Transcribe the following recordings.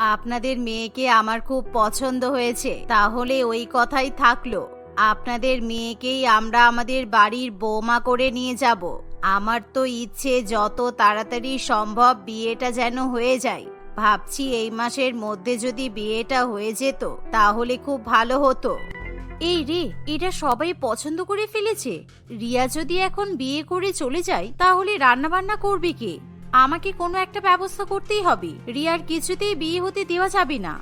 আপনাদের মেয়েকে আমার খুব পছন্দ হয়েছে। তাহলে ওই কথাই থাকল। আপনাদের মেয়েকেই আমরা আমাদের বাড়ির বৌমা করে নিয়ে যাব। আমার তো ইচ্ছে যত তাড়াতাড়ি সম্ভব বিয়েটা যেন হয়ে যায়। ভাবছি এই মাসের মধ্যে যদি বিয়েটা হয়ে যেত, তাহলে খুব ভালো হতো। এই রে, এটা সবাই পছন্দ করে ফেলেছে। রিয়া যদি এখন বিয়ে করে চলে যায়, তাহলে রান্না বান্না করবে কে? আমাকে কোনো একটা ব্যবস্থা করতেই হবে। রিয়ার কিছুতেই বিয়ে হতে দেওয়া যাবে না।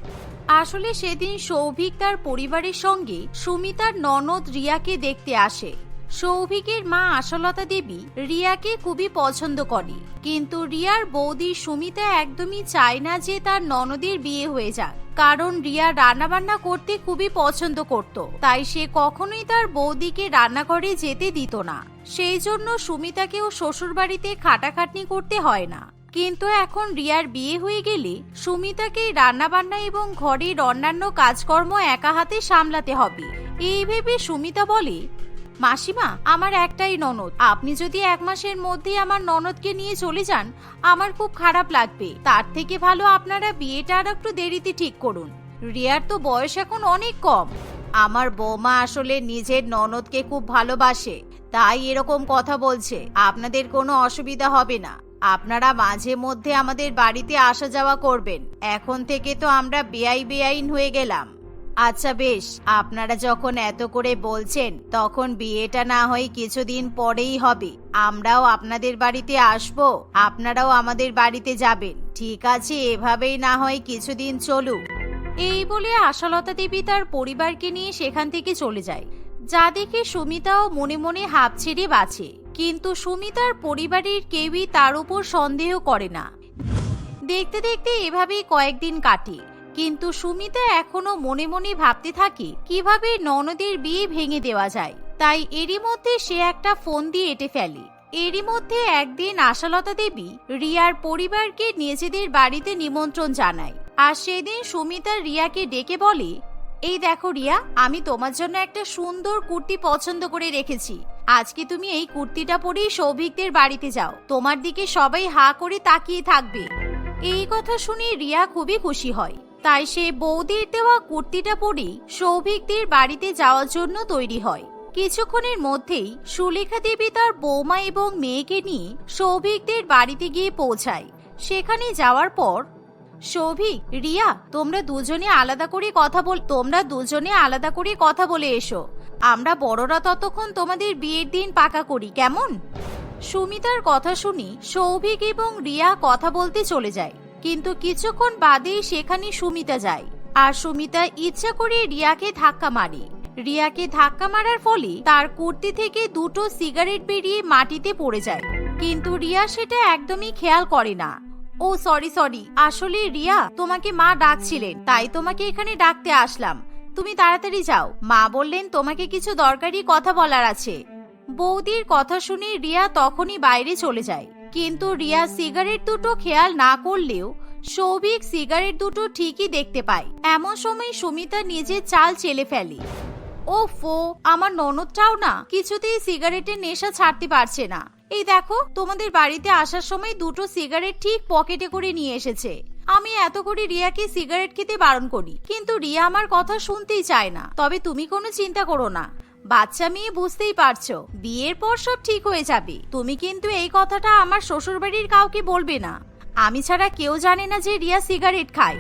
আসলে সেদিন সৌভিক তার পরিবারের সঙ্গে সুমিতার ননদ রিয়াকে দেখতে আসে। সৌভিকের মা আশালতা দেবী রিয়াকে খুবই পছন্দ করে। কিন্তু রিয়ার বৌদি সুমিতা একদমই চায় না যে তার ননদের বিয়ে হয়ে যাক। কারণ রিয়া রান্নাবান্না করতে খুবই পছন্দ করত। তাই সে কখনোই তার বৌদিকে রান্নাঘরে যেতে দিত না। সেই জন্য সুমিতাকেও শ্বশুরবাড়িতে খাটাখাটনি করতে হয় না। কিন্তু এখন রিয়ার বিয়ে হয়ে গেলে সুমিতাকেই রান্নাবান্না এবং ঘরের অন্যান্য কাজকর্ম একা হাতে সামলাতে হবে। এই ভেবে সুমিতা বলে মাসিমা, আমার একটাই ননদ। আপনি যদি এক মাসের মধ্যেই আমার ননদকে নিয়ে চলে যান, আমার খুব খারাপ লাগবে। তার থেকে ভালো আপনারা বিয়েটা আর একটু দেরিতে ঠিক করুন। রিয়ার তো বয়স এখন অনেক কম। আমার বৌমা আসলে নিজের ননদকে খুব ভালোবাসে, তাই এরকম কথা বলছে। আপনাদের কোনো অসুবিধা হবে না। আপনারা মাঝে মধ্যে আমাদের বাড়িতে আসা যাওয়া করবেন। এখন থেকে তো আমরা বেআই বেআইন হয়ে গেলাম। আচ্ছা বেশ, আপনারা যখন এত করে বলছেন, তখন বিয়েটা না হয় কিছুদিন পরেই হবে। আমরাও আপনাদের বাড়িতে আসব, আপনারাও আমাদের বাড়িতে যাবেন। ঠিক আছে, এভাবেই না হয় কিছুদিন চলুক। এই বলে আশালতা দেবী তার পরিবারকে নিয়ে সেখান থেকে চলে যায়। যা দেখে সুমিতাও মনে মনে হাঁপ ছেড়ে বাঁচে। কিন্তু সুমিতার পরিবারের কেউই তার উপর সন্দেহ করে না। দেখতে দেখতে এভাবেই কয়েকদিন কাটে। কিন্তু সুমিতা এখনও মনে মনে ভাবতে থাকে, কীভাবে ননদের বিয়ে ভেঙে দেওয়া যায়। তাই এরই মধ্যে সে একটা ফোন দিয়ে এঁটে ফেলে। এরই মধ্যে একদিন আশালতা দেবী রিয়ার পরিবারকে নিজেদের বাড়িতে নিমন্ত্রণ জানায় আর সেদিন সুমিতা রিয়াকে ডেকে বলে, এই দেখো রিয়া, আমি তোমার জন্য একটা সুন্দর কুর্তি পছন্দ করে রেখেছি। আজকে তুমি এই কুর্তিটা পরেই সৌভিকদের বাড়িতে যাও। তোমার দিকে সবাই হা করে তাকিয়ে থাকবে। এই কথা শুনে রিয়া খুবই খুশি হয়। তাই সে বৌদির দেওয়া কুর্তিটা পরেই সৌভিকদের বাড়িতে যাওয়ার জন্য তৈরি হয়। কিছুক্ষণের মধ্যেই সুলেখা দেবী তার বৌমা এবং মেয়েকে নিয়ে সৌভিকদের বাড়িতে গিয়ে পৌঁছায়। সেখানে যাওয়ার পর, সৌভিক, রিয়া, তোমরা দুজনে আলাদা করে কথা বল, তোমরা দুজনে আলাদা করে কথা বলে এসো। আমরা বড়রা ততক্ষণ তোমাদের বিয়ের দিন পাকা করি, কেমন? সুমিতার কথা শুনি সৌভিক এবং রিয়া কথা বলতে চলে যায়। কিন্তু কিছুক্ষণ বাদেই সেখানে সুমিতা যায়। আর সুমিতা ইচ্ছা করে রিয়াকে ধাক্কা মারে। রিয়াকে ধাক্কা মারার ফলে তার কুর্তি থেকে দুটো সিগারেট বেরিয়ে মাটিতে পড়ে যায়। কিন্তু রিয়া সেটা একদমই খেয়াল করে না। ও, সরি সরি, আসলে রিয়া তোমাকে মা ডাকছিলেন, তাই তোমাকে এখানে ডাকতে আসলাম। তুমি তাড়াতাড়ি যাও। মা বললেন, তোমাকে কিছু দরকারি কথা বলার আছে। বৌদির কথা শুনে রিয়া তখনই বাইরে চলে যায়। কিন্তু রিয়া সিগারেট দুটো খেয়াল না করলেও সৌভিক সিগারেট দুটো ঠিকই দেখতে পায়। এমন সময় সুমিতা নিজের চাল চেলে ফেলে। ও ফো আমার ননদটাও না কিছুতেই সিগারেটের নেশা ছাড়তে পারছে না। এই দেখো, তোমাদের বাড়িতে আসার সময় দুটো সিগারেট ঠিক পকেটে করে নিয়ে এসেছে। আমি এত করে রিয়াকে সিগারেট খেতে বারণ করি, কিন্তু রিয়া আমার কথা শুনতেই চায় না। তবে তুমি কোনো চিন্তা করো না। বাচ্চা মেয়ে বুঝতেই পারছ, বিয়ের পর সব ঠিক হয়ে যাবে। তুমি কিন্তু এই কথাটা আমার শ্বশুরবাড়ির কাউকে বলবে না। আমি ছাড়া কেউ জানে না যে রিয়া সিগারেট খায়।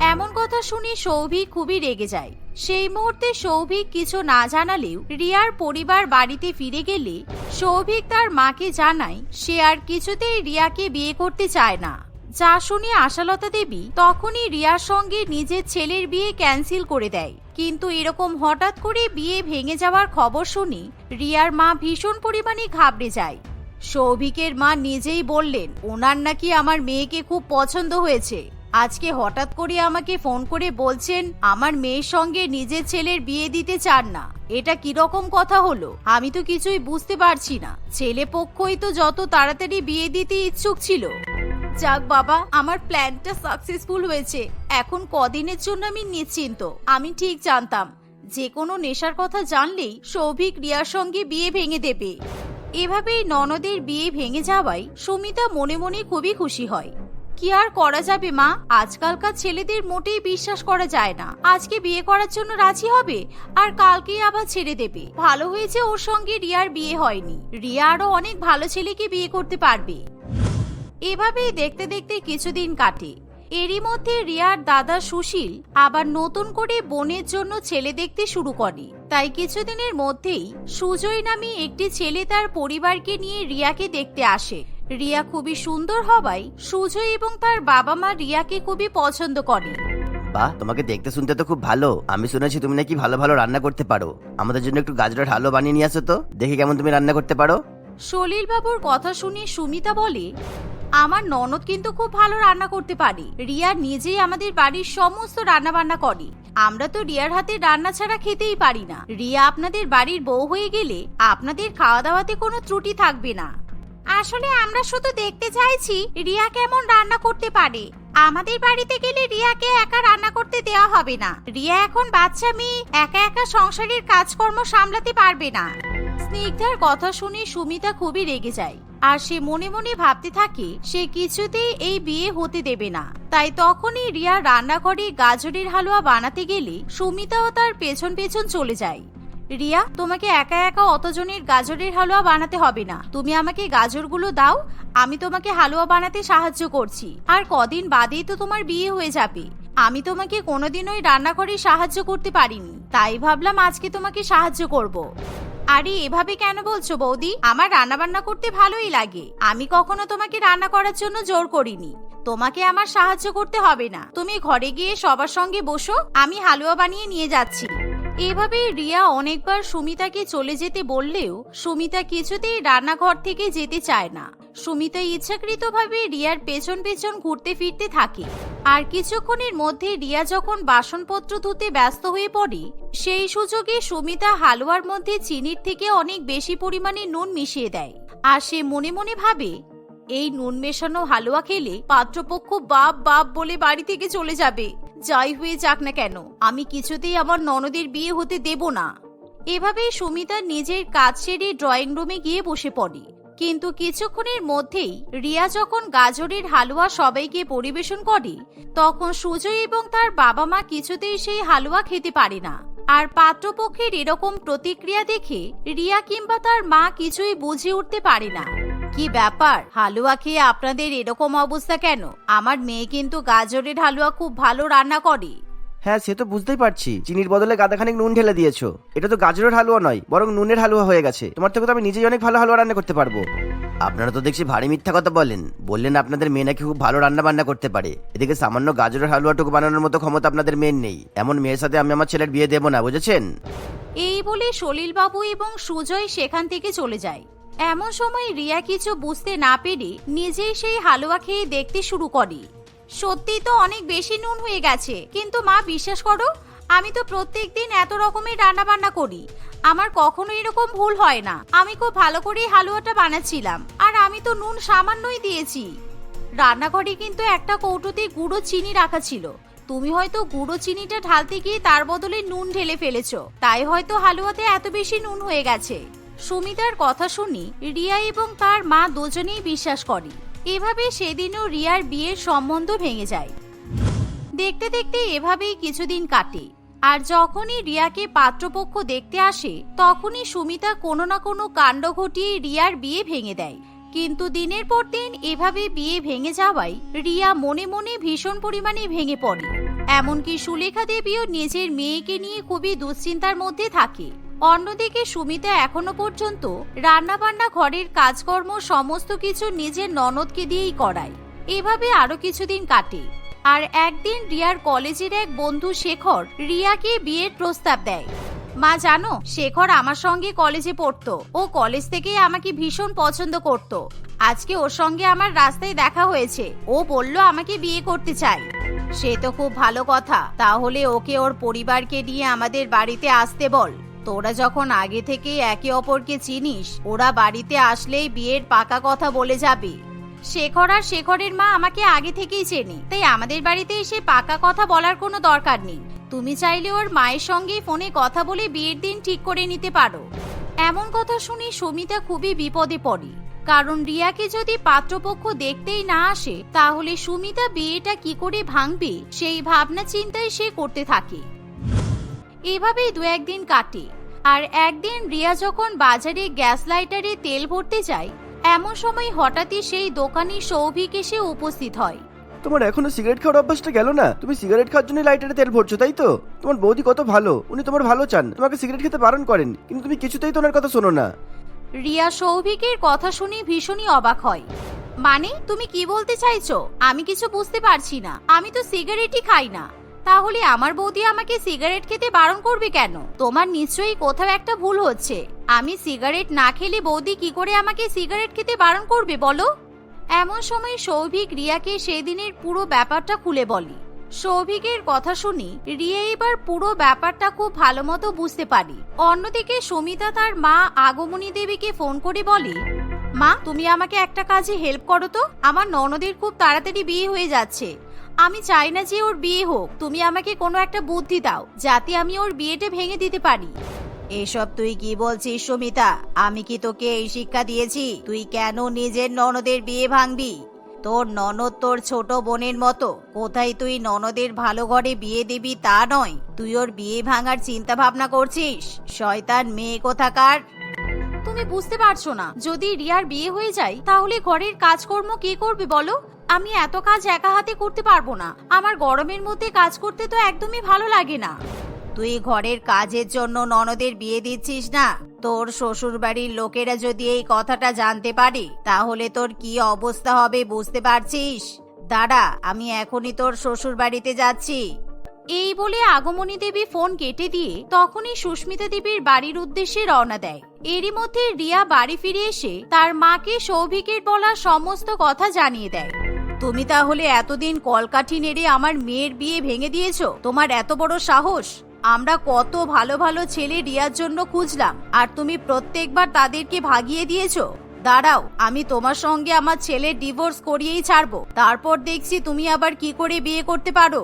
এমন কথা শুনে সৌভিক খুবই রেগে যায়। সেই মুহূর্তে সৌভিক কিছু না জানালেও রিয়ার পরিবার বাড়িতে ফিরে গেলে সৌভিক তার মাকে জানায় সে আর কিছুতেই রিয়াকে বিয়ে করতে চায় না। যা শুনে আশালতা দেবী তখনই রিয়ার সঙ্গে নিজের ছেলের বিয়ে ক্যান্সেল করে দেয়। কিন্তু এরকম হঠাৎ করে বিয়ে ভেঙে যাওয়ার খবর শুনি রিয়ার মা ভীষণ পরিমাণে ঘাবড়ে যায়। সৌভিকের মা নিজেই বললেন, ওনার নাকি আমার মেয়েকে খুব পছন্দ হয়েছে। আজকে হঠাৎ করে আমাকে ফোন করে বলছেন, আমার মেয়ের সঙ্গে নিজের ছেলের বিয়ে দিতে চান না। এটা কীরকম কথা হলো? আমি তো কিছুই বুঝতে পারছি না। ছেলে পক্ষই তো যত তাড়াতাড়ি বিয়ে দিতে ইচ্ছুক ছিল। যাক বাবা, আমার প্ল্যানটা সাকসেসফুল হয়েছে। এখন কদিনের জন্য আমি নিশ্চিন্ত। আমি ঠিক জানতাম। যে কোনো নেশার কথা জানলেই সৌভিক রিয়ার সঙ্গে বিয়ে ভেঙে দেবে। এভাবেই ননদের বিয়ে ভেঙে যাওয়ায় সুমিতা মনে মনে খুবই খুশি হয়। কি আর করা যাবে, মা? আজকালকার ছেলেদের মোটেই বিশ্বাস করা যায় না। আজকে বিয়ে করার জন্য রাজি হবে, আর কালকেই আবার ছেড়ে দেবে। ভালো হয়েছে ওর সঙ্গে রিয়ার বিয়ে হয়নি। রিয়া আরও অনেক ভালো ছেলেকে বিয়ে করতে পারবে। এভাবেই দেখতে দেখতে কিছুদিন কাটে। এরই মধ্যে রিয়ার দাদা সুশীল আবার নতুন করে বোনের জন্য ছেলে দেখতে শুরু করে। তাই কিছুদিনের মধ্যেই সুজয় নামে একটি ছেলে তার পরিবারকে নিয়ে রিয়াকে দেখতে আসে। রিয়া খুবই সুন্দর হওয়ায় সুজয় এবং তার বাবা মা রিয়াকে খুবই পছন্দ করে। বাহ তোমাকে দেখতে শুনতে তো খুব ভালো। আমি শুনেছি তুমি নাকি ভালো ভালো রান্না করতে পারো। আমাদের জন্য একটু গাজরের হালুয়া বানিয়ে নিয়ে আসো তো। দেখি কেমন তুমি রান্না করতে পারো। সলিল বাবুর কথা শুনে সুমিতা বলে আমার ননদ কিন্তু খুব ভালো রান্না করতে পারে। রিয়া নিজেই আমাদের বাড়ির সমস্ত রান্না বান্না করে। আমরা তো রিয়ার হাতে রান্না ছাড়া খেতেই পারি না। রিয়া আপনাদের বাড়ির বউ হয়ে গেলে আপনাদের খাওয়া দাওয়াতে কোনো ত্রুটি থাকবে না। আসলে আমরা শুধু দেখতে চাইছি রিয়া কেমন রান্না করতে পারে। আমাদের বাড়িতে গেলে রিয়াকে একা রান্না করতে দেওয়া হবে না। রিয়া এখন বাচ্চা মেয়ে, একা একা সংসারের কাজকর্ম সামলাতে পারবে না। স্নিগ্ধার কথা শুনে সুমিতা খুবই রেগে যায়। আর সে মনে মনে ভাবতে থাকে, সে কিছুতেই এই বিয়ে হতে দেবে না। তাই তখনই রিয়া রান্নাঘরে গাজরের হালুয়া বানাতে গেলে সুমিতাও তার পেছন পেছন চলে যায়। রিয়া, তোমাকে একা একা অতজনের গাজরের হালুয়া বানাতে হবে না। তুমি আমাকে গাজরগুলো দাও, আমি তোমাকে হালুয়া বানাতে সাহায্য করছি। আর কদিন বাদেই তো তোমার বিয়ে হয়ে যাবে। আমি তোমাকে কোনোদিন ওই রান্নাঘরে সাহায্য করতে পারিনি। তাই ভাবলাম আজকে তোমাকে সাহায্য করব। আরে, এভাবে কেন বলছো বৌদি? আমার রান্না বান্না করতে ভালোই লাগে। আমি কখনো তোমাকে রান্না করার জন্য জোর করিনি। তোমাকে আমার সাহায্য করতে হবে না। তুমি ঘরে গিয়ে সবার সঙ্গে বসো, আমি হালুয়া বানিয়ে নিয়ে যাচ্ছি। এভাবে রিয়া অনেকবার সুমিতাকে চলে যেতে বললেও সুমিতা কিছুতেই রান্নাঘর থেকে যেতে চায় না। সুমিতা ইচ্ছাকৃতভাবে রিয়ার পেছন পেছন ঘুরতে ফিরতে থাকে। আর কিছুক্ষণের মধ্যে রিয়া যখন বাসনপত্র ধুতে ব্যস্ত হয়ে পড়ে, সেই সুযোগে সুমিতা হালুয়ার মধ্যে চিনির থেকে অনেক বেশি পরিমাণে নুন মিশিয়ে দেয়। আর সে মনে মনে ভাবে, এই নুন মেশানো হালুয়া খেলে পাত্রপক্ষ বাপ বাপ বলে বাড়ি থেকে চলে যাবে। যাই হয়ে যাক না কেন, আমি কিছুতেই আমার ননদের বিয়ে হতে দেব না। এভাবেই সুমিতা নিজের কাজ সেরে ড্রয়িং রুমে গিয়ে বসে পড়ে। কিন্তু কিছুক্ষণের মধ্যেই রিয়া যখন গাজরের হালুয়া সবাইকে পরিবেশন করে, তখন সুজয় এবং তার বাবা মা কিছুতেই সেই হালুয়া খেতে পারে না। আর পাত্রপক্ষের এরকম প্রতিক্রিয়া দেখে রিয়া কিংবা তার মা কিছুই বুঝে উঠতে পারে না। কি ব্যাপার? হালুয়া খেয়ে আপনাদের এরকম অবস্থা কেন? আমার মেয়ে কিন্তু গাজরের হালুয়া খুব ভালো রান্না করে। হ্যাঁ সে তো বুঝতেই পারছি। চিনির বদলে গাদাখানিক নুন ঢেলে দিয়েছ। এটা তো গাজরের হালুয়া নয় বরং নুনের হালুয়া হয়ে গেছে। তোমার থেকে তো আমি নিজেই অনেক ভালো হালুয়া রান্না করতে পারব। আপনারা তো দেখছি ভারী মিথ্যা কথা বলেন। বললেন আপনাদের মেয়ে নাকি খুব ভালো রান্না বান্না করতে পারে। এদিকে সামান্য গাজরের হালুয়াটুকু বানানোর মতো ক্ষমতা আপনাদের মেয়ের নেই। এমন মেয়ের সাথে আমি আমার ছেলের বিয়ে দেবো না বুঝেছেন? এই বলে সলিলবাবু এবং সুজয় সেখান থেকে চলে যায়। এমন সময় রিয়া কিছু বুঝতে না পেরে নিজেই সেই হালুয়া খেয়ে দেখতে শুরু করে। সত্যি তো অনেক বেশি নুন হয়ে গেছে, কিন্তু মা বিশ্বাস করো, আমি তো প্রত্যেক দিন এত রকমের রান্না বান্না করি। আমার কখনো এরকম ভুল হয় না। আমি খুব ভালো করে হালুয়াটা বানাচ্ছিলাম, আর আমি তো নুন সামান্যই দিয়েছি। রান্নাঘরে কিন্তু একটা কৌটোতে গুঁড়ো চিনি রাখা ছিল। তুমি হয়তো গুঁড়ো চিনিটা ঢালতে গিয়ে তার বদলে নুন ঢেলে ফেলেছো। তাই হয়তো হালুয়াতে এত বেশি নুন হয়ে গেছে। সুমিতার কথা শুনি রিয়া এবং তার মা দুজনেই বিশ্বাস করে। এভাবে সেদিনও রিয়ার বিয়ের সম্বন্ধ ভেঙে যায়। দেখতে দেখতে এভাবেই কিছুদিন কাটে। আর যখনই রিয়াকে পাত্রপক্ষ দেখতে আসে, তখনই সুমিতা কোনো না কোনো কাণ্ড ঘটিয়ে রিয়ার বিয়ে ভেঙে দেয়। কিন্তু দিনের পর দিন এভাবে বিয়ে ভেঙে যাওয়ায় রিয়া মনে মনে ভীষণ পরিমাণে ভেঙে পড়ে। এমনকি সুলেখা দেবীও নিজের মেয়েকে নিয়ে খুবই দুশ্চিন্তার মধ্যে থাকে। অন্যদিকে সুমিতা এখনও পর্যন্ত রান্নাবান্না, ঘরের কাজকর্ম, সমস্ত কিছু নিজের ননদকে দিয়েই করায়। এভাবে আরও কিছুদিন কাটে। আর একদিন রিয়ার কলেজের এক বন্ধু শেখর রিয়াকে বিয়ের প্রস্তাব দেয়। মা, জানো, শেখর আমার সঙ্গে কলেজে পড়তো। ও কলেজ থেকেই আমাকে ভীষণ পছন্দ করত। আজকে ওর সঙ্গে আমার রাস্তায় দেখা হয়েছে। ও বলল আমাকে বিয়ে করতে চায়। সে তো খুব ভালো কথা। তাহলে ওকে ওর পরিবারকে নিয়ে আমাদের বাড়িতে আসতে বল। তোরা যখন আগে থেকেই একে অপরকে চিনিস, ওরা বাড়িতে আসলেই বিয়ের পাকা কথা বলে যাবে। শেখর আর শেখরের মা আমাকে আগে থেকেই চেনে, তাই আমাদের বাড়িতে এসে পাকা কথা বলার কোনো দরকার নেই। তুমি চাইলে ওর মায়ের সঙ্গে ফোনে কথা বলে বিয়ের দিন ঠিক করে নিতে পারো। এমন কথা শুনে সমিতা খুবই বিপদে পড়ে। কারণ রিয়াকে যদি পাত্রপক্ষ দেখতেই না আসে, তাহলে সুমিতা বিয়েটা কি করে ভাঙবে, সেই ভাবনা চিন্তায় সে করতে থাকে। এভাবেই দু একদিন কাটে। আর একদিন রিয়া যখন বাজারে গ্যাস লাইটারে তেল ভরতে যায় এমন সময় হঠাৎই সেই দোকানি সৌভিক এসে উপস্থিত হয়। তোমার এখনও সিগারেট খাওয়ার অভ্যাসটা গেল না? তুমি সিগারেট খাওয়ার জন্য লাইটারে তেল ভরছো তাই তো? তোমার বৌদি কত ভালো উনি তোমার ভালো চান তোমাকে সিগারেট খেতে বারণ করেন কিন্তু তুমি কিছুতেই তো ওনার কথা শোনো না। রিয়া সৌভিকের কথা শুনে ভীষণই অবাক হয়। মানে তুমি কি বলতে চাইছো? আমি কিছু বুঝতে পারছি না। আমি তো সিগারেটই খাই না। তাহলে আমার বৌদি আমাকে সিগারেট খেতে বারণ করবে কেন? তোমার নিশ্চয়ই কোথাও একটা ভুল হচ্ছে। আমি সিগারেট না খেলে বৌদি কি করে আমাকে সিগারেট খেতে বারণ করবে বলো? এমন সময় সৌভিক রিয়াকে সেদিনের পুরো ব্যাপারটা খুলে বলে। সৌভিকের কথা শুনি রিয়া এবার পুরো ব্যাপারটা খুব ভালো মতো বুঝতে পারি। অন্যদিকে সুমিতা তার মা আগমনী দেবীকে ফোন করে বলে, মা, তুমি আমাকে একটা কাজে হেল্প করো তো। আমার ননদের খুব তাড়াতাড়ি বিয়ে হয়ে যাচ্ছে। আমি চাই না যে ওর বিয়ে হোক। তুমি আমাকে কোনো একটা বুদ্ধি দাও, যাতে আমি ওর বিয়েটা ভেঙে দিতে পারি। এসব তুই কি বলছিস, সুমিতা? আমি কি তোকে এই শিক্ষা দিয়েছি? তুই কেন নিজের ননদের বিয়ে ভাঙবি? তোর ননদ তোর ছোট বোনের মতো। কোথায় তুই ননদের ভালো ঘরে বিয়ে দিবি তা নয়। তুই ওর বিয়ে ভাঙার চিন্তা ভাবনা করছিস। শয়তান মেয়ে কোথাকার? তুমি বুঝতে পারছ না। যদি রিয়ার বিয়ে হয়ে যায়, তাহলে ঘরের কাজকর্ম কে করবে বলো? আমি এত কাজ একা হাতে করতে পারব না। আমার গরমের মধ্যে কাজ করতে তো একদমই ভালো লাগে না। তুই ঘরের কাজের জন্য ননদের বিয়ে দিচ্ছিস না? তোর শ্বশুর বাড়ির লোকেরা যদি এই কথাটা জানতে পারে, তাহলে তোর কি অবস্থা হবে বুঝতে পারছিস? দাঁড়া, আমি এখনই তোর শ্বশুর বাড়িতে যাচ্ছি। এই বলে আগমনী দেবী ফোন কেটে দিয়ে তখনই সুস্মিতা দেবীর বাড়ির উদ্দেশ্যে রওনা দেয়। এরই মধ্যে রিয়া বাড়ি ফিরে এসে তার মাকে সৌভিকের বলা সমস্ত কথা জানিয়ে দেয়। তুমি তাহলে এতদিন কলকাঠি নেড়ে আমার মেয়ের বিয়ে ভেঙে দিয়েছ? তোমার এত বড় সাহস? আমরা কত ভালো ভালো ছেলে রিয়ার জন্য খুঁজলাম, আর তুমি প্রত্যেকবার তাদেরকে ভাগিয়ে দিয়েছ। দাঁড়াও, আমি তোমার সঙ্গে আমার ছেলের ডিভোর্স করিয়েই ছাড়বো। তারপর দেখছি তুমি আবার কি করে বিয়ে করতে পারো?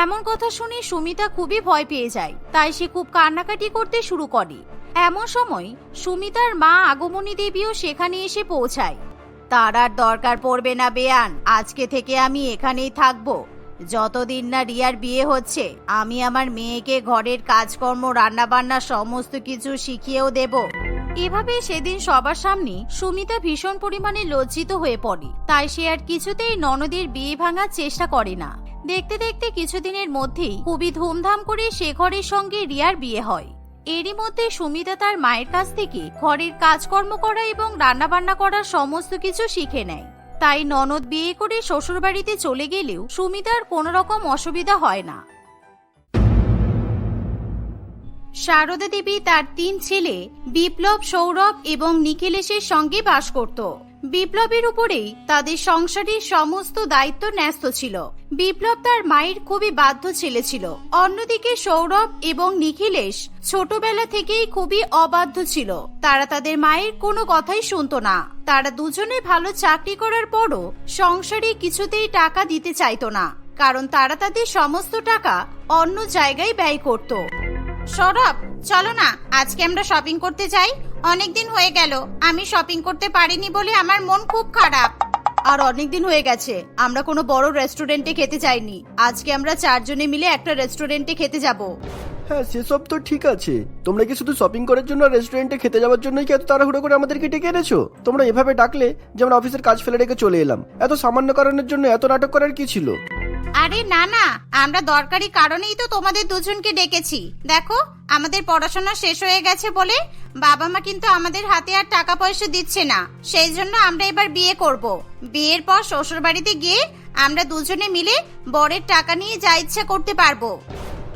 এমন কথা শুনে সুমিতা খুবই ভয় পেয়ে যায়, তাই সে খুব কান্নাকাটি করতে শুরু করে। এমন সময় সুমিতার মা আগমনী দেবীও সেখানে এসে পৌঁছায়। তার আর দরকার পড়বে না বেয়ান, আজকে থেকে আমি এখানেই থাকব। যতদিন না রিয়ার বিয়ে হচ্ছে, আমি আমার মেয়েকে ঘরের কাজকর্ম, রান্নাবান্না সমস্ত কিছু শিখিয়েও দেব। এভাবে সেদিন সবার সামনে সুমিতা ভীষণ পরিমাণে লজ্জিত হয়ে পড়ে, তাই সে আর কিছুতেই ননদের বিয়ে ভাঙার চেষ্টা করে না। দেখতে দেখতে কিছুদিনের মধ্যেই খুবই ধুমধাম করে সে ঘরের সঙ্গে রিয়ার বিয়ে হয়। এরই মধ্যে সুমিতা তার মায়ের কাছ থেকে ঘরের কাজকর্ম করা এবং রান্নাবান্না করার সমস্ত কিছু শিখে নেয়। তাই ননদ বিয়ে করে শ্বশুরবাড়িতে চলে গেলেও সুমিতার কোনো রকম অসুবিধা হয় না। শারদা দেবী তার তিন ছেলে বিপ্লব, সৌরভ এবং নিখিলেশের সঙ্গে বাস করত। বিপ্লবের উপরেই তাদের সংসারের সমস্ত দায়িত্ব ন্যস্ত ছিল। বিপ্লব তার মায়ের খুবই বাধ্য ছেলে ছিল। অন্যদিকে সৌরভ এবং নিখিলেশ ছোটবেলা থেকেই খুবই অবাধ্য ছিল। তারা তাদের মায়ের কোনো কথাই শুনতো না। তারা দুজনে ভালো চাকরি করার পরও সংসারে কিছুতেই টাকা দিতে চাইতো না। কারণ তারা তাদের সমস্ত টাকা অন্য জায়গায় ব্যয় করত। সৌরভ চলো না আজকে আমরা শপিং করতে যাই। অনেক দিন হয়ে গেল আমি শপিং করতে পারিনি বলে আমার মন খুব খারাপ। আর অনেক দিন হয়ে গেছে আমরা কোনো বড় রেস্টুরেন্টে খেতে যাইনি। আজকে আমরা চারজনে মিলে একটা রেস্টুরেন্টে খেতে যাব। হ্যাঁ সেসব তো ঠিক আছে। তোমরা কি শুধু শপিং করার জন্য রেস্টুরেন্টে খেতে যাওয়ার জন্যই কি এত তাড়াহুড়ো করে আমাদেরকে ডেকে এনেছো? তোমরা এভাবে ডাকলে যে আমরা অফিসের কাজ ফেলে রেখে চলে এলাম। এত সামান্য কারণের জন্য এত নাটক করার কি ছিল? আরে না না, আমরা দরকারি কারণেই তো তোমাদের দুজনকে ডেকেছি। দেখো, আমাদের পড়াশোনা শেষ হয়ে গেছে বলে বাবা মা কিন্তু আমাদের হাতে আর টাকা পয়সা দিচ্ছে না। সেই জন্য আমরা এবার বিয়ে করব। বিয়ের পর শ্বশুর বাড়িতে গিয়ে আমরা দুজনে মিলে বরের টাকা নিয়ে যা ইচ্ছা করতে পারব।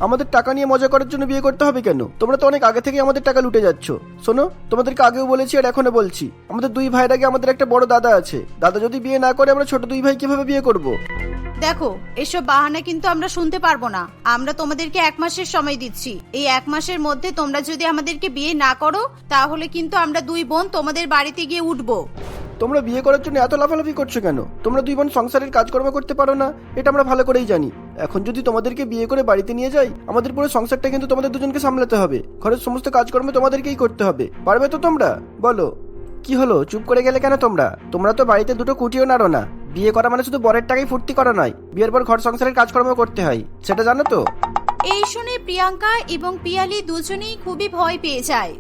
আমাদের টাকা নিয়ে মজা করার জন্য বিয়ে করতে হবে কেন? তোমরা তো অনেক আগে থেকে আমাদের টাকা লুটে যাচ্ছ। শোনো, তোমাদেরকে আগেও বলেছি আর এখনও বলছি। আমাদের দুই ভাইয়ের আগে আমাদের একটা বড় দাদা আছে। দাদা যদি বিয়ে না করে আমরা ছোট দুই ভাই কীভাবে বিয়ে করব? দেখো, এসব বাহানা কিন্তু আমরা শুনতে পারব না। আমরা তোমাদেরকে এক মাসের সময় দিচ্ছি। এই এক মাসের মধ্যে তোমরা যদি আমাদেরকে বিয়ে না করো, তাহলে কিন্তু আমরা দুই বোন তোমাদের বাড়িতে গিয়ে উঠবো। তোমরা বিয়ে করার জন্য এত লাফালাফি করছ কেন? তোমরা দুই বোন সংসারের কাজকর্ম করতে পারো না, এটা আমরা ভালো করেই জানি। এখন যদি তোমাদেরকে বিয়ে করে বাড়িতে নিয়ে যাই, আমাদের পুরো সংসারটা কিন্তু তোমাদের দুজনকে সামলাতে হবে। ঘরের সমস্ত কাজকর্ম তোমাদেরকেই করতে হবে। পারবে তো তোমরা? বলো। কি হলো? চুপ করে গেলে কেন তোমরা? তোমরা তো বাড়িতে দুটো কুটিও নাড়ো না। বিয়ে করা মানে শুধু বরের টাকাই ফুর্তি করা নয়, বিয়ের পর ঘর সংসারের কাজকর্ম করতে হয়। সেটা জানো তো? এই শুনে প্রিয়াঙ্কা এবং পিয়ালি দুজনেই খুবই ভয় পেয়ে যায়।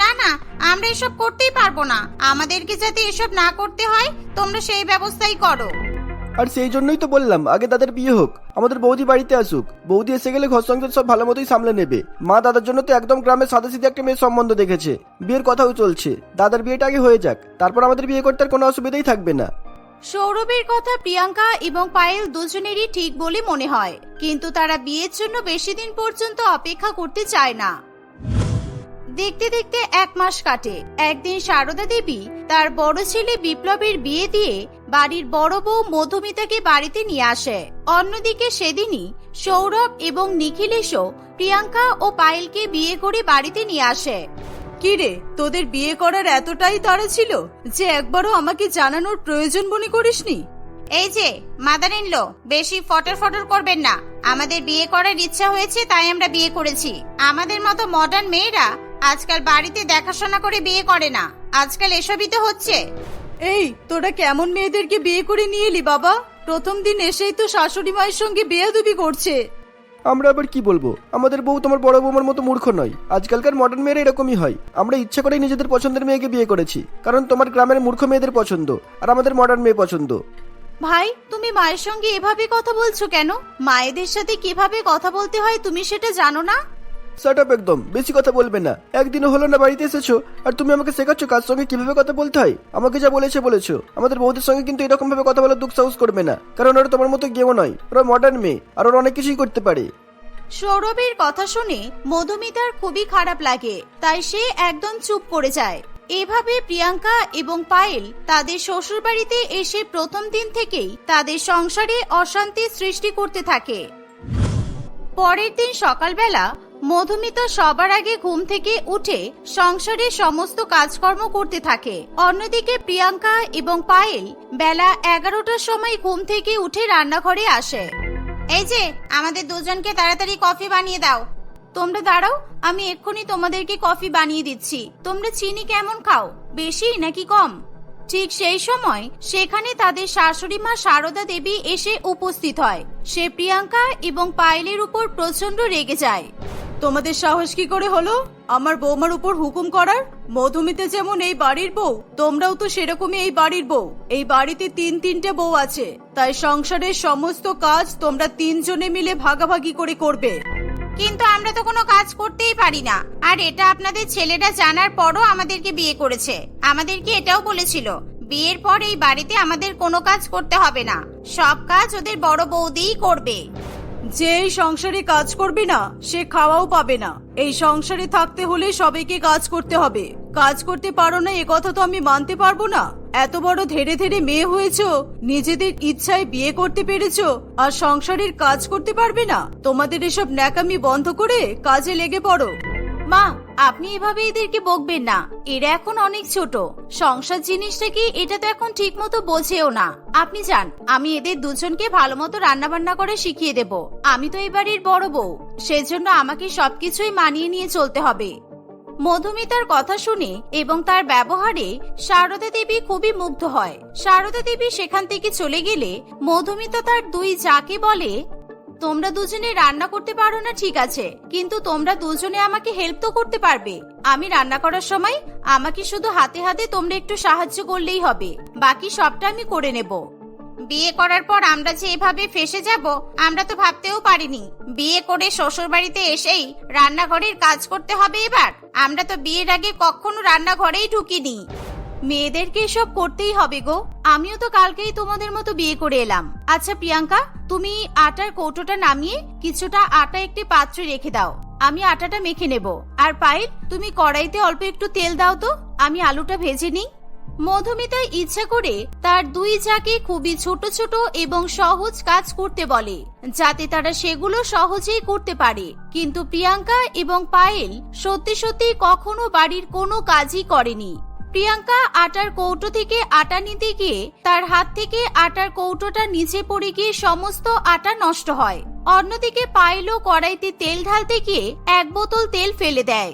না না, আমরা এসব করতেই পারব না। আমাদেরকে যাতে এসব না করতে হয়, তোমরা সেই ব্যবস্থাই করো। আর সেই জন্যই তো বললাম, আগে তাদের বিয়ে হোক, আমাদের বৌদি বাড়িতে আসুক। বৌদি এসে গেলে ঘর সংসার সব ভালো মতোই সামলে নেবে। মা দাদার জন্য তো একদম গ্রামের সাদা সিধে একটা মেয়ের সম্বন্ধ দেখেছে। বিয়ের কথাও চলছে। দাদার বিয়েটা আগে হয়ে যাক, তারপর আমাদের বিয়ে করতে আর কোনো অসুবিধাই থাকবে না। সৌরভের কথা প্রিয়াঙ্কা এবং পায়েল দুজনেরই ঠিক বলে মনে হয়। কিন্তু তারা বিয়ের জন্য বেশি দিন পর্যন্ত অপেক্ষা করতে চায় না। দেখতে দেখতে এক মাস কাটে। একদিন সারদা দেবী তার বড় ছেলে বিপ্লবের বিয়ে দিয়ে বাড়ির বড় বউ মধুমিতাকে বাড়িতে নিয়ে আসে। অন্যদিকে সেদিনই সৌরভ এবং নিখিলেশও প্রিয়াঙ্কা ও পায়েলকে বিয়ে করে বাড়িতে নিয়ে আসে। কিরে তোদের বিয়ে করার এতটাই তাড়া ছিল যে একবারও আমাকে জানানোর প্রয়োজন মনে করিসনি? এই যে মাদার ইন লো বেশি ফটর ফটর করবেন না। আমাদের বিয়ে করার ইচ্ছা হয়েছে তাই আমরা বিয়ে করেছি। আমাদের মতো মডার্ন মেয়েরা আজকাল বাড়িতে দেখাশোনা করে বিয়ে করে না। আজকাল এসবই তো হচ্ছে। এই তোরা কেমন মেয়েদেরকে বিয়ে করে নিয়ে এলি বাবা? প্রথম দিন এসেই তো শাশুড়ি মায়ের সঙ্গে বেয়াদবি করছে। আমরা আবার কি বলব? আমাদের বউ তোমার বড় বৌমার মতো মূর্খ নয়। আজকালকার মডার্ন মেয়েরা এরকমই হয়। আমরা ইচ্ছা করেই নিজেদের পছন্দের মেয়েকে বিয়ে করেছি। কারণ তোমার গ্রামের মূর্খ মেয়েদের পছন্দ আর আমাদের মডার্ন মেয়ে পছন্দ। ভাই তুমি মায়ের সঙ্গে এভাবে কথা বলছো কেন? মায়েদের সাথে কীভাবে কথা বলতে হয় তুমি সেটা জানো না? সেট আপ একদম, বেশি কথা বলবে না। একদিনও হলো না বাড়িতে এসেছ, আর তুমি আমাকে শেখাচ্ছ কার সঙ্গে কীভাবে কথা বলতে হয়? আমাকে যা বলেছে বলেছ। আমাদের বৌদের সঙ্গে কিন্তু এরকম ভাবে কথা বলার দুঃখ সাহস করবে না, কারণ ওরা তোমার মতো গেও নয়। ওরা মডার্ন মেয়ে, আর ওরা অনেক কিছুই করতে পারে। সৌরভের কথা শুনে মধুমিতার খুবই খারাপ লাগে, তাই সে একদম চুপ করে যায়। এভাবে প্রিয়াঙ্কা এবং পায়েল তাদের শ্বশুরবাড়িতে এসে প্রথম দিন থেকেই তাদের সংসারে অশান্তি সৃষ্টি করতে থাকে। পরের দিন সকালবেলা মধুমিতা সবার আগে ঘুম থেকে উঠে সংসারের সমস্ত কাজকর্ম করতে থাকে। অন্যদিকে প্রিয়াঙ্কা এবং পায়েল বেলা এগারোটার সময় ঘুম থেকে উঠে রান্নাঘরে আসে। এই যে, আমাদের দুজনকে তাড়াতাড়ি কফি বানিয়ে দাও। তোমরা দাঁড়াও, আমি এক্ষুনি তোমাদেরকে কফি বানিয়ে দিচ্ছি। তোমরা চিনি কেমন খাও, বেশি নাকি কম? ঠিক সেই সময় সেখানে তাদের শাশুড়ি মা সারদা দেবী এসে উপস্থিত হয়। সে প্রিয়াঙ্কা এবং পায়েলের উপর প্রচণ্ড রেগে যায়। তোমাদের সাহস কি করে হলো? আমার বৌমার উপর হুকুম করার? মধুমিতা যেমন এই বাড়ির বউ, তোমরাও তো সেরকমই এই বাড়ির বউ। এই বাড়িতে তিন তিনটে বউ আছে। তাই সংসারের সমস্ত কাজ তোমরা তিনজনে মিলে ভাগাভাগি করে করবে। কিন্তু আমরা তো কোনো কাজ করতেই পারি না। আর এটা আপনাদের ছেলেরা জানার পরও আমাদেরকে বিয়ে করেছে। আমাদেরকে এটাও বলেছিল, বিয়ের পর এই বাড়িতে আমাদের কোনো কাজ করতে হবে না। সব কাজ ওদের বড় বৌদিই করবে। যে এই সংসারে কাজ করবে না, সে খাওয়াও পাবে না। এই সংসারে থাকতে হলে সবাইকে কাজ করতে হবে। কাজ করতে পারো না, এ কথা তো আমি মানতে পারব না। এত বড় ধীরে ধীরে মেয়ে হয়েছো, নিজেদের ইচ্ছায় বিয়ে করতে পেরেছ, আর সংসারের কাজ করতে পারবে না। তোমাদের এসব ন্যাকামি বন্ধ করে কাজে লেগে পড়ো। মা, আপনি এভাবে এদেরকে বকবেন না। এরা এখন অনেক ছোট। সংসার জিনিসটা কি এটা তো এখন ঠিক মতো বোঝেও না। আপনি যান, আমি এদের দুজনকে ভালো মতো রান্না বান্না করে শিখিয়ে দেব। আমি তো এই বাড়ির বড় বউ। সেজন্য আমাকে সবকিছুই মানিয়ে নিয়ে চলতে হবে। মধুমিতার কথা শুনে এবং তার ব্যবহারে সারদা দেবী খুবই মুগ্ধ হয়। সারদা দেবী সেখান থেকে চলে গেলে মধুমিতা তার দুই যাকে বলে তোমরা দুজনে রান্না করতে পারো না, ঠিক আছে। কিন্তু তোমরা দুজনে আমাকে হেল্প তো করতে পারবে। আমি রান্না করার সময় আমাকে শুধু হাতে হাতে তোমরা একটু সাহায্য করলেই হবে। বাকি সবটা আমি করে নেব। বিয়ে করার পর আমরা যে এভাবে ফেসে যাব, আমরা তো ভাবতেও পারিনি। বিয়ে করে শ্বশুর বাড়িতে এসেই রান্নাঘরের কাজ করতে হবে এবার। আমরা তো বিয়ের আগে কখনো রান্নাঘরেই ঢুকিনি। মেয়েদেরকে এসব করতেই হবে গো। আমিও তো কালকেই তোমাদের মতো বিয়ে করে এলাম। আচ্ছা প্রিয়াঙ্কা, তুমি আটার কৌটোটা নামিয়ে কিছুটা আটা একটি পাত্রে রেখে দাও। আমি আটাটা মেখে নেব। আর পায়েল, তুমি কড়াইতে অল্প একটু তেল দাও তো। আমি আলুটা ভেজে নিই। মধুমিতা ইচ্ছা করে তার দুই যাকে খুবই ছোট ছোট এবং সহজ কাজ করতে বলে, যাতে তারা সেগুলো সহজেই করতে পারে। কিন্তু প্রিয়াঙ্কা এবং পায়েল সত্যি সত্যি কখনো বাড়ির কোনো কাজই করেনি। প্রিয়াঙ্কা আটার কৌটো থেকে আটা নিতে গিয়ে তার হাত থেকে আটার কৌটোটা নিচে পড়ে গিয়ে সমস্ত আটা নষ্ট হয়। অন্যদিকে পাইলো কড়াইতে তেল ঢালতে গিয়ে এক বোতল তেল ফেলে দেয়।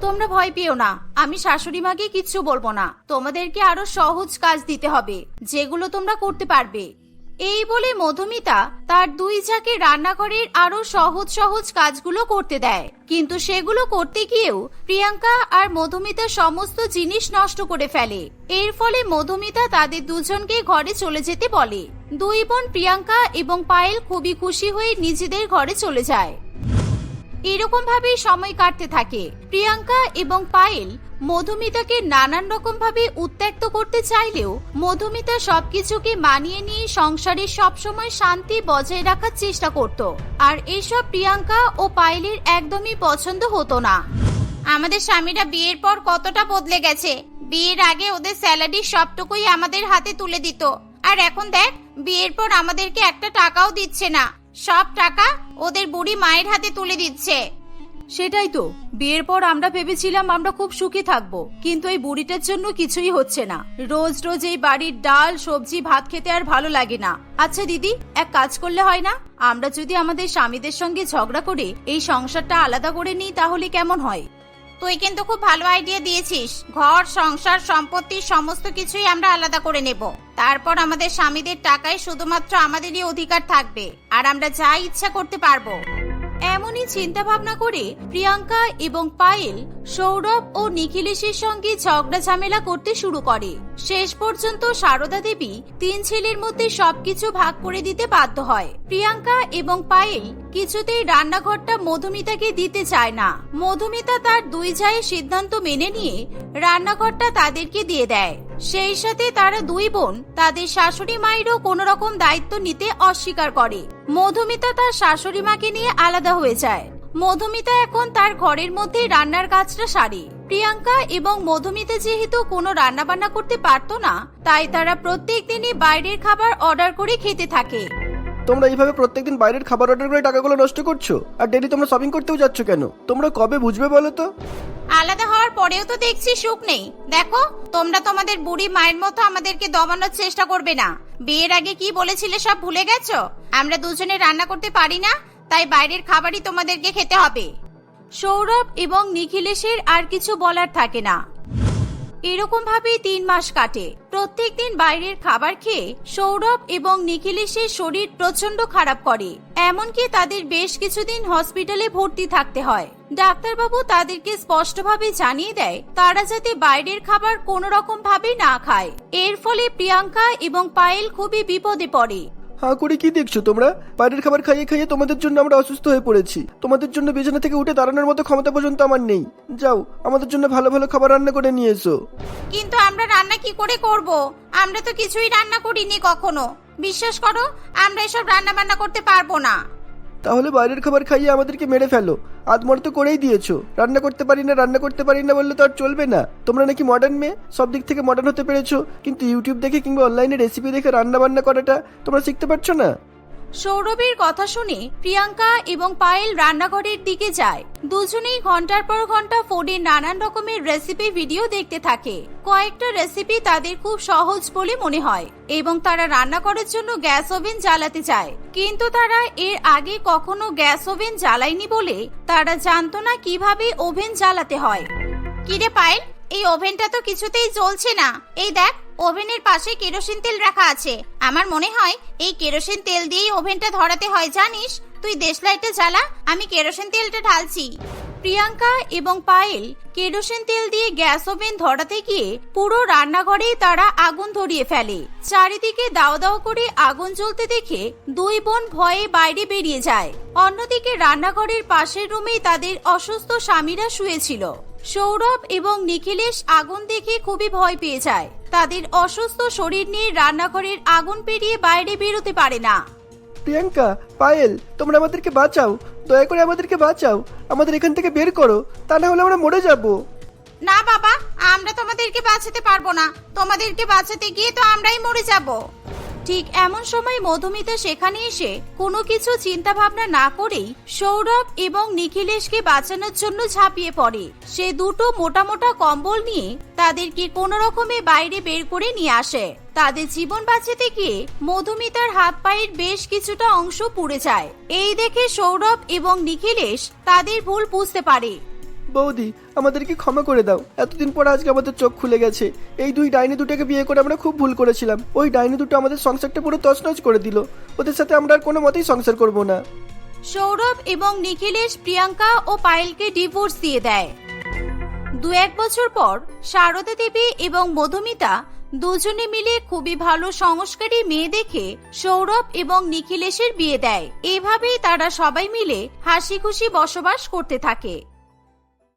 তোমরা ভয় পেও না, আমি শাশুড়ি মাকে কিচ্ছু বলব না। তোমাদেরকে আরও সহজ কাজ দিতে হবে, যেগুলো তোমরা করতে পারবে। এই বলে মধুমিতা তার দুই ঝাঁকে রান্নাঘরের আরও সহজ সহজ কাজগুলো করতে দেয়। কিন্তু সেগুলো করতে গিয়েও প্রিয়াঙ্কা আর মধুমিতা সমস্ত জিনিস নষ্ট করে ফেলে। এর ফলে মধুমিতা তাদের দুজনকে ঘরে চলে যেতে বলে। দুই বোন প্রিয়াঙ্কা এবং পায়েল খুবই খুশি হয়ে নিজেদের ঘরে চলে যায়। এরকম ভাবেই সময় কাটতে থাকে। প্রিয়াঙ্কা এবং পায়েল মধুমিতাকে নানান রকম ভাবে উত্ত্যক্ত করতে চাইলেও মধুমিতা সবকিছুকে মানিয়ে নিয়ে সংসারে সবসময় শান্তি বজায় রাখার চেষ্টা করত। আর এসব প্রিয়াঙ্কা ও পায়েলের একদমই পছন্দ হতো না। আমাদের স্বামীরা বিয়ের পর কতটা বদলে গেছে। বিয়ের আগে ওদের স্যালারি সবটুকুই আমাদের হাতে তুলে দিত। আর এখন দেখ, বিয়ের পর আমাদেরকে একটা টাকাও দিচ্ছে না। সব টাকা ওদের বুড়ি মায়ের হাতে তুলে দিচ্ছে। সেটাই তো। বিয়ের পর আমরা ভেবেছিলাম আমরা খুব সুখী থাকব, কিন্তু এই বুড়িটার জন্য কিছুই হচ্ছে না। রোজ রোজ এই বাড়ির ডাল, সবজি, ভাত খেতে আর ভালো লাগে না। আচ্ছা দিদি, এক কাজ করলে হয় না? আমরা যদি আমাদের স্বামীদের সঙ্গে ঝগড়া করে এই সংসারটা আলাদা করে নিই, তাহলে কেমন হয়? তুই কিন্তু খুব ভালো আইডিয়া দিয়েছিস। ঘর, সংসার, সম্পত্তি, সমস্ত কিছুই আমরা আলাদা করে নেব। তারপর আমাদের স্বামীদের টাকায় শুধুমাত্র আমাদেরই অধিকার থাকবে, আর আমরা যা ইচ্ছা করতে পারব। এমনই চিন্তা ভাবনা করে প্রিয়াঙ্কা এবং পায়েল সৌরভ ও নিখিলেশের সঙ্গে ঝগড়া ঝামেলা করতে শুরু করে। শেষ পর্যন্ত সারদা দেবী তিন ছেলের মধ্যে সবকিছু ভাগ করে দিতে বাধ্য হয়। প্রিয়াঙ্কা এবং পায়েল কিছুতেই রান্নাঘরটা মধুমিতাকে দিতে চায় না। মধুমিতা তার দুই জায়ের সিদ্ধান্ত মেনে নিয়ে রান্নাঘরটা তাদেরকে দিয়ে দেয়। সেই সাথে তারা দুই বোন, তাদের শাশুড়ি মায়েরও কোনো রকম দায়িত্ব নিতে অস্বীকার করে। মধুমিতা তার শাশুড়ি মাকে নিয়ে আলাদা হয়ে যায়। মধুমিতা এখন তার ঘরের মধ্যে রান্নার কাজটা সারে। প্রিয়াঙ্কা এবং মধুমিতা যেহেতু কোনো রান্না বান্না করতে পারতো না, তাই তারা প্রত্যেক দিনই বাইরের খাবার অর্ডার করে খেতে থাকে। তোমরা এইভাবে প্রত্যেকদিন বাইরের খাবার অর্ডার করে টাকাগুলো নষ্ট করছ? আর ডেলি তোমরা শপিং করতেও যাচ্ছ কেন? তোমরা কবে বুঝবে বলো তো? আলাদা হওয়ার পরেও তো দেখছি সুখ নেই। দেখো, তোমরা তোমাদের বুড়ি মায়ের মতো আমাদেরকে দমানোর চেষ্টা করবে না। বিয়ের আগে কি বলেছিলে সব ভুলে গেছো? আমরা দুজনে রান্না করতে পারি না, তাই বাইরের খাবারই তোমাদেরকে খেতে হবে। সৌরভ এবং নিখিলেশের আর কিছু বলার থাকে না। এরকম ভাবেই তিন মাস কাটে। প্রত্যেক দিন বাইরের খাবার খেয়ে সৌরভ এবং নিখিলেশের শরীর প্রচণ্ড খারাপ করে। এমনকি তাদের বেশ কিছুদিন হসপিটালে ভর্তি থাকতে হয়। ডাক্তারবাবু তাদেরকে স্পষ্টভাবে জানিয়ে দেয়, তারা যাতে বাইরের খাবার কোনো রকম ভাবে না খায়। এর ফলে প্রিয়াঙ্কা এবং পায়েল খুবই বিপদে পড়ে। হা করে কি দেখছ তোমরা? বাইরের খাবার খাইয়ে খাইয়ে তোমাদের জন্য আমরা অসুস্থ হয়ে পড়েছি। তোমাদের জন্য বিছানা থেকে উঠে দাঁড়ানোর মতো ক্ষমতা পর্যন্ত আমার নেই। যাও, আমাদের জন্য ভালো ভালো খাবার রান্না করে নিয়ে এসো। কিন্তু আমরা রান্না কি করে করব? আমরা তো কিছুই রান্না করিনি কখনো। বিশ্বাস করো, আমরা এসব রান্না বান্না করতে পারব না। তাহলে বাইরের খাবার খাইয়ে আমাদেরকে মেরে ফেলো। আধমর তো করেই দিয়েছ। রান্না করতে পারি না, রান্না করতে পারি না বললে তো আর চলবে না। তোমরা নাকি মডার্ন মেয়ে? সব দিক থেকে মডার্ন হতে পেরেছ। কিন্তু ইউটিউব দেখে কিংবা অনলাইনে রেসিপি দেখে রান্না বান্না করাটা তোমরা শিখতে পারছ না? সৌরভের কথা শুনে প্রিয়াঙ্কা এবং পায়েল রান্নাঘরের দিকে যায়। দুজনেই ঘণ্টার পর ঘণ্টা ফোনে নানান রকমের রেসিপি ভিডিও দেখতে থাকে। কয়েকটা রেসিপি তাদের খুব সহজ বলে মনে হয় এবং তারা রান্না করার জন্য গ্যাস ওভেন জ্বালাতে চায়। কিন্তু তারা এর আগে কখনো গ্যাস ওভেন জ্বালায়নি বলে তারা জানতো না কীভাবে ওভেন জ্বালাতে হয়। কিরে পায়েল এই ওভেনটা তো কিছুতেই জ্বলছে না। এই দেখ, ওভেনের পাশে কেরোসিন তেল রাখা আছে। আমার মনে হয় এই কেরোসিন তেল দিয়েই ওভেনটা ধরাতে হয়, জানিস? তুই দেশলাইটে জ্বালা, আমি কেরোসিন তেলটা ঢালছি। প্রিয়াঙ্কা এবং পায়েল কেরোসিন তেল দিয়ে গ্যাস ওভেন ধরাতে গিয়ে পুরো রান্নাঘরেই তারা আগুন ধরিয়ে ফেলে। চারিদিকে দাও দাও করে আগুন জ্বলতে দেখে দুই বোন ভয়ে বাইরে বেরিয়ে যায়। অন্যদিকে রান্নাঘরের পাশের রুমেই তাদের অসুস্থ স্বামীরা শুয়েছিল। সৌরভ এবং নিখিলেশ আগুন দেখে খুবই ভয় পেয়ে যায়। তাদের অসুস্থ শরীর নিয়ে রান্নাঘরের আগুন পেরিয়ে বাইরে বেরোতে পারে না। প্রিয়াঙ্কা পায়েল তোমরা আমাদেরকে বাঁচাও। দয়া করে আমাদেরকে বাঁচাও। আমাদের এখান থেকে বের করো। তা না হলে আমরা মরে যাব। না বাবা আমরা তোমাদেরকে বাঁচাতে পারব না। তোমাদেরকে বাঁচাতে গিয়ে তো আমরাই মরে যাব। ঠিক এমন সময় মধুমিতা সেখানে এসে কোনো কিছু চিন্তা ভাবনা না করেই সৌরভ এবং নিখিলেশকে বাঁচানোর জন্য ঝাঁপিয়ে পড়ে। সে দুটো মোটা মোটা কম্বল নিয়ে তাদেরকে কোনো রকমে বাইরে বের করে নিয়ে আসে। তাদের জীবন বাঁচাতে গিয়ে মধুমিতার হাত পায়ের বেশ কিছুটা অংশ পুড়ে যায়। এই দেখে সৌরভ এবং নিখিলেশ তাদের ভুল বুঝতে পারে। বৌদি, আমাদেরকে ক্ষমা করে দাও। এতদিন পর আজকে আমাদের চোখ খুলে গেছে। এই দুই ডাইনি দুটোকে বিয়ে করে আমরা খুব ভুল করেছিলাম। ওই ডাইনি দুটো আমাদের সংসারটা পুরো তছনছ করে দিল। ওদের সাথে আমরা আর কোনো মতেই সংসার করব না। সৌরভ এবং নিখিলেশ প্রিয়াঙ্কা ও পায়েলকে ডিভোর্স দিয়ে দেয়। দু এক বছর পর, শারদা দেবী এবং মধুমিতা দুজনে মিলে খুবই ভালো সংস্কারী মেয়ে দেখে সৌরভ এবং নিখিলেশের বিয়ে দেয়। এভাবেই তারা সবাই মিলে হাসি খুশি বসবাস করতে থাকে।